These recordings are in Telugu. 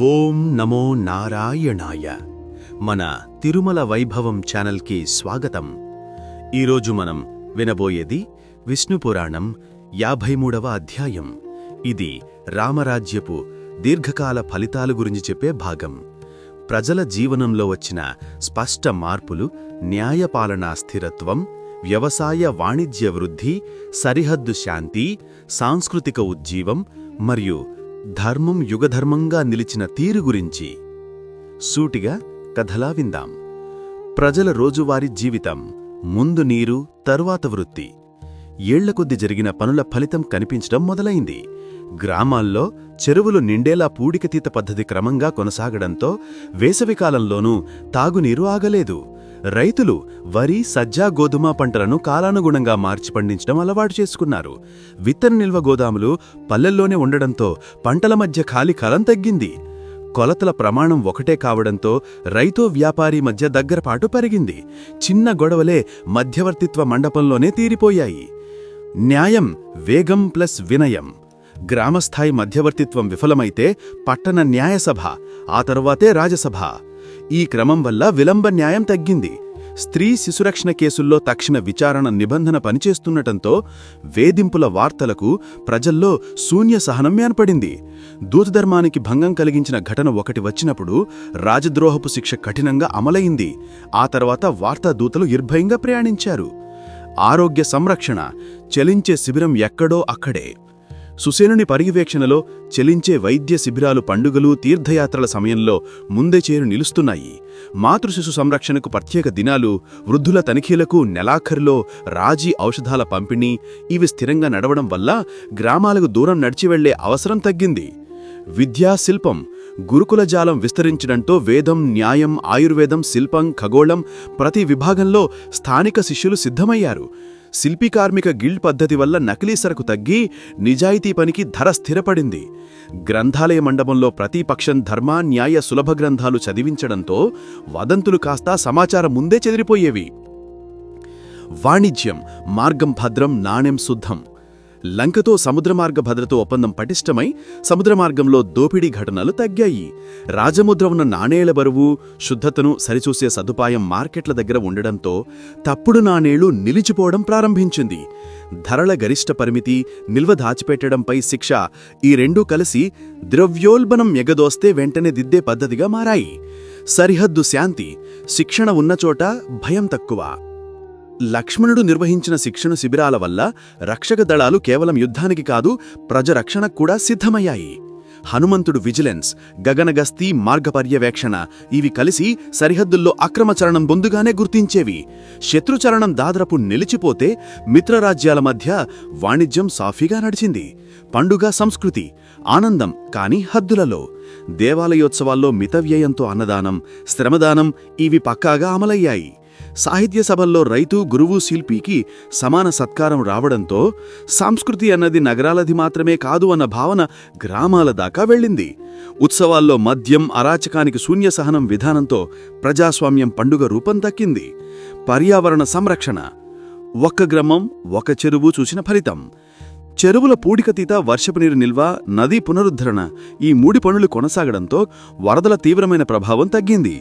ఓం నమో నారాయణాయ. మన తిరుమల వైభవం ఛానల్కి స్వాగతం. ఈరోజు మనం వినబోయేది విష్ణు పురాణం యాభై మూడవ అధ్యాయం. ఇది రామరాజ్యపు దీర్ఘకాల ఫలితాల గురించి చెప్పే భాగం. ప్రజల జీవనంలో వచ్చిన స్పష్ట మార్పులు న్యాయపాలనా స్థిరత్వం వ్యవసాయ వాణిజ్య వృద్ధి సరిహద్దు శాంతి సాంస్కృతిక ఉజ్జీవం మరియు ధర్మం యుగధర్మంగా నిలిచిన తీరు గురించి సూటిగా కథలా విందాం. ప్రజల రోజువారీ జీవితం ముందు నీరు తరువాత వృత్తి. ఏళ్ళ కొద్ది జరిగిన పనుల ఫలితం కనిపించడం మొదలైంది. గ్రామాల్లో చెరువులు నిండేలా పూడికతీత పద్ధతి క్రమంగా కొనసాగడంతో వేసవికాలంలోనూ తాగునీరు ఆగలేదు. రైతులు వరి సజ్జ గోధుమ పంటలను కాలానుగుణంగా మార్చి పండించడం అలవాటు చేసుకున్నారు. విత్తన నిల్వ గోదాములు పల్లెల్లోనే ఉండడంతో పంటల మధ్య ఖాళీ కాలం తగ్గింది. కొలతల ప్రమాణం ఒకటే కావడంతో రైతు వ్యాపారి మధ్య దగ్గరపాటు పెరిగింది. చిన్న గొడవలే మధ్యవర్తిత్వ మండపంలోనే తీరిపోయాయి. న్యాయం వేగం ప్లస్ వినయం. గ్రామస్థాయి మధ్యవర్తిత్వం విఫలమైతే పట్టణ న్యాయసభ ఆ తరువాతే రాజసభ. ఈ క్రమం వల్ల విలంబ న్యాయం తగ్గింది. స్త్రీ శిశురక్షణ కేసుల్లో తక్షణ విచారణ నిబంధన పనిచేస్తుండటంతో వేధింపుల వార్తలకు ప్రజల్లో శూన్య సహనం ఏర్పడింది. దూతధర్మానికి భంగం కలిగించిన ఘటన ఒకటి వచ్చినప్పుడు రాజద్రోహపు శిక్ష కఠినంగా అమలయింది ఆ తర్వాత వార్తా దూతలు నిర్భయంగా ప్రయాణించారు. ఆరోగ్య సంరక్షణ చలించే శిబిరం ఎక్కడో అక్కడే. సుసేనుని పర్యవేక్షణలో చెలించే వైద్య శిబిరాలు పండుగలు తీర్థయాత్రల సమయంలో ముందే చేరు నిలుస్తున్నాయి. మాతృశిశు సంరక్షణకు ప్రత్యేక దినాలు వృద్ధుల తనిఖీలకు నెలాఖరులో రాజీ ఔషధాల పంపిణీ ఇవి స్థిరంగా నడవడం వల్ల గ్రామాలకు దూరం నడిచి వెళ్ళే అవసరం తగ్గింది. విద్యా శిల్పం గురుకుల జాలం విస్తరించడంతో వేదం న్యాయం ఆయుర్వేదం శిల్పం ఖగోళం ప్రతి విభాగంలో స్థానిక శిష్యులు సిద్ధమయ్యారు. శిల్పి కార్మిక గిల్డ్ పద్ధతి వల్ల నకిలీ సరకు తగ్గి నిజాయితీ పనికి ధర స్థిరపడింది. గ్రంథాలయ మండపంలో ప్రతిపక్షం ధర్మ న్యాయ సులభ గ్రంథాలు చదివించడంతో వదంతులు కాస్తా సమాచారం ముందే చెదిరిపోయేవి. వాణిజ్యం మార్గం భద్రం నాణ్యం శుద్ధం. లంకతో సముద్రమార్గ భద్రత ఒప్పందం పటిష్టమై సముద్రమార్గంలో దోపిడీ ఘటనలు తగ్గాయి. రాజముద్ర ఉన్న నాణేల బరువు శుద్ధతను సరిచూసే సదుపాయం మార్కెట్ల దగ్గర ఉండడంతో తప్పుడు నాణేళ్ళు నిలిచిపోవడం ప్రారంభించింది. ధరల గరిష్ట పరిమితి నిల్వ దాచిపెట్టడంపై శిక్ష ఈ రెండూ కలిసి ద్రవ్యోల్బణం ఎగదోస్తే వెంటనే దిద్దే పద్ధతిగా మారాయి. సరిహద్దు శాంతి శిక్షణ ఉన్నచోట భయం తక్కువ. లక్ష్మణుడు నిర్వహించిన శిక్షణ శిబిరాల వల్ల రక్షక దళాలు కేవలం యుద్ధానికి కాదు ప్రజరక్షణకు కూడా సిద్ధమయ్యాయి. హనుమంతుడు విజిలెన్స్ గగనగస్తీ మార్గపర్యవేక్షణ ఇవి కలిసి సరిహద్దుల్లో అక్రమచరణం బొందుగానే గుర్తించేవి. శత్రుచరణం దాదాపు నిలిచిపోతే మిత్రరాజ్యాల మధ్య వాణిజ్యం సాఫీగా నడిచింది. పండుగ సంస్కృతి ఆనందం కాని హద్దులలో. దేవాలయోత్సవాల్లో మితవ్యయంతో అన్నదానం శ్రమదానం ఇవి పక్కాగా అమలయ్యాయి. సాహిత్య సభల్లో రైతు గురువు శిల్పికి సమాన సత్కారం రావడంతో సంస్కృతి అన్నది నగరాలది మాత్రమే కాదు అన్న భావన గ్రామాల దాకా వెళ్ళింది. ఉత్సవాల్లో మద్యం అరాచకానికి శూన్య సహనం విధానంతో ప్రజాస్వామ్యం పండుగ రూపం దక్కింది. పర్యావరణ సంరక్షణ. ఒక్క గ్రామం ఒక చెరువు చూసిన ఫలితం. చెరువుల పూడికతీత వర్షపు నీరు నిల్వ నదీ పునరుద్ధరణ ఈ మూడి పనులు కొనసాగడంతో వరదల తీవ్రమైన ప్రభావం తగ్గింది.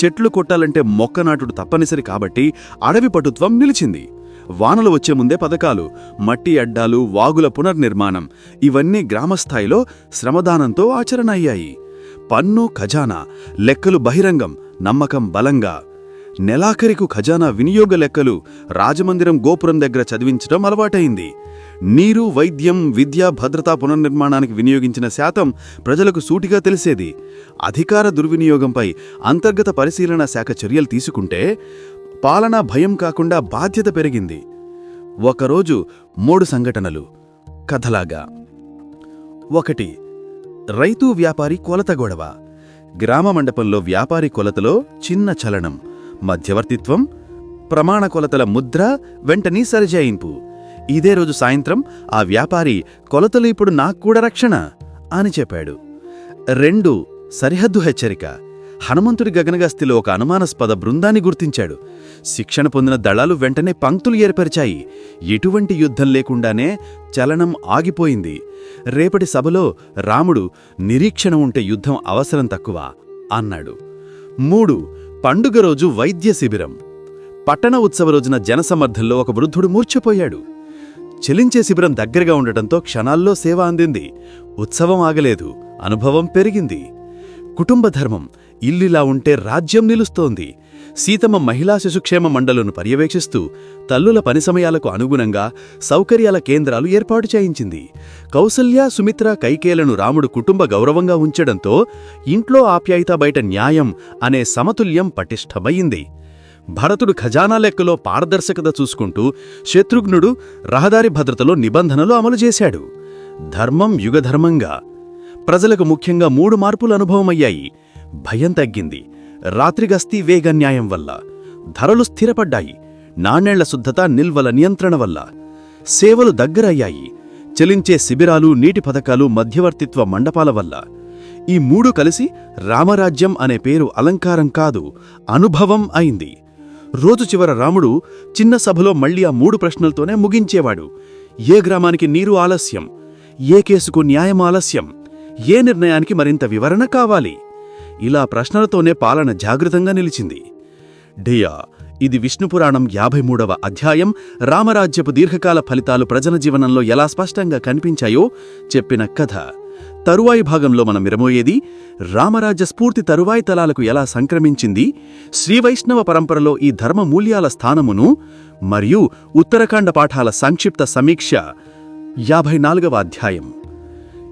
చెట్లు కొట్టాలంటే మొక్క నాటుడు తప్పనిసరి కాబట్టి అడవి పటుత్వం నిలిచింది. వానలు వచ్చే ముందే పథకాలు మట్టి అడ్డాలు వాగుల పునర్నిర్మాణం ఇవన్నీ గ్రామస్థాయిలో శ్రమదానంతో ఆచరణ అయ్యాయి పన్ను ఖజానా లెక్కలు బహిరంగం నమ్మకం బలంగా నెలాఖరికు ఖజానా వినియోగ లెక్కలు రాజమందిరం గోపురం దగ్గర చదివించడం అలవాటైంది. నీరు వైద్యం విద్య భద్రతా పునర్నిర్మాణానికి వినియోగించిన శాతం ప్రజలకు సూటిగా తెలిసేది. అధికార దుర్వినియోగంపై అంతర్గత పరిశీలన శాఖ చర్యలు తీసుకుంటే పాలనా భయం కాకుండా బాధ్యత పెరిగింది. ఒకరోజు మూడు సంఘటనలు. కథలాగా. ఒకటి రైతు వ్యాపారి కొలత గొడవ. గ్రామ మండపంలో వ్యాపారి కొలతలో చిన్న చలనం. మధ్యవర్తిత్వం ప్రమాణ కొలతల ముద్ర వెంటనే సరిజాయింపు ఇదే రోజు సాయంత్రం ఆ వ్యాపారి కొలతలు ఇప్పుడు నాక్కూడా రక్షణ అని చెప్పాడు. రెండు సరిహద్దు హెచ్చరిక. హనుమంతుడి గగనగస్తిలో ఒక అనుమానాస్పద బృందాన్ని గుర్తించాడు. శిక్షణ పొందిన దళాలు వెంటనే పంక్తులు ఏర్పరిచాయి. ఎటువంటి యుద్ధం లేకుండానే చలనం ఆగిపోయింది. రేపటి సభలో రాముడు నిరీక్షణ ఉంటే యుద్ధం అవసరం తక్కువ అన్నాడు. మూడు పండుగ రోజు వైద్య శిబిరం. పట్టణ ఉత్సవ రోజున జనసమర్థంలో ఒక వృద్ధుడు మూర్ఛపోయాడు. చెలించే శిబిరం దగ్గరగా ఉండటంతో క్షణాల్లో సేవ అందింది. ఉత్సవం ఆగలేదు. అనుభవం పెరిగింది. కుటుంబ ధర్మం ఇల్లిలా ఉంటే రాజ్యం నిలుస్తోంది. సీతమ్మ మహిళా శిశుక్షేమ మండలును పర్యవేక్షిస్తూ తల్లుల పని సమయాలకు అనుగుణంగా సౌకర్యాల కేంద్రాలు ఏర్పాటు చేయించింది. కౌసల్య సుమిత్ర కైకేలను రాముడు కుటుంబ గౌరవంగా ఉంచడంతో ఇంట్లో ఆప్యాయత బయట న్యాయం అనే సమతుల్యం పటిష్టమయ్యింది భరతుడు ఖజానా లెక్కలో పారదర్శకత చూసుకుంటూ శత్రుఘ్నుడు రహదారి భద్రతలో నిబంధనలు అమలు చేశాడు. ధర్మం యుగధర్మంగా ప్రజలకు ముఖ్యంగా మూడు మార్పులు అనుభవమయ్యాయి. భయం తగ్గింది. రాత్రిగస్తీ వేగ న్యాయం వల్ల. ధరలు స్థిరపడ్డాయి. నాణేళ్ళ శుద్ధత నిల్వల నియంత్రణ వల్ల. సేవలు దగ్గరయ్యాయి. చెలించే శిబిరాలు నీటి పథకాలు మధ్యవర్తిత్వ మండపాల వల్ల. ఈ మూడు కలిసి రామరాజ్యం అనే పేరు అలంకారం కాదు అనుభవం అయింది. రోజు చివర రాముడు చిన్న సభలో మళ్ళీ ఆ మూడు ప్రశ్నలతోనే ముగించేవాడు. ఏ గ్రామానికి నీరు ఆలస్యం? ఏ కేసుకు న్యాయం ఆలస్యం? ఏ నిర్ణయానికి మరింత వివరణ కావాలి? ఇలా ప్రశ్నలతోనే పాలన జాగృతంగా నిలిచింది. డియా ఇది విష్ణుపురాణం యాభై మూడవ అధ్యాయం రామరాజ్యపు దీర్ఘకాల ఫలితాలు ప్రజల జీవనంలో ఎలా స్పష్టంగా కనిపించాయో చెప్పిన కథ. తరువాయి భాగంలో మనం విరమోయేది రామరాజ్య స్ఫూర్తి తరువాయి తలాలకు ఎలా సంక్రమించింది శ్రీవైష్ణవ పరంపరలో ఈ ధర్మ మూల్యాల స్థానమును మరియు ఉత్తరాఖండ పాఠాల సంక్షిప్త సమీక్ష యాభై నాలుగవ అధ్యాయం.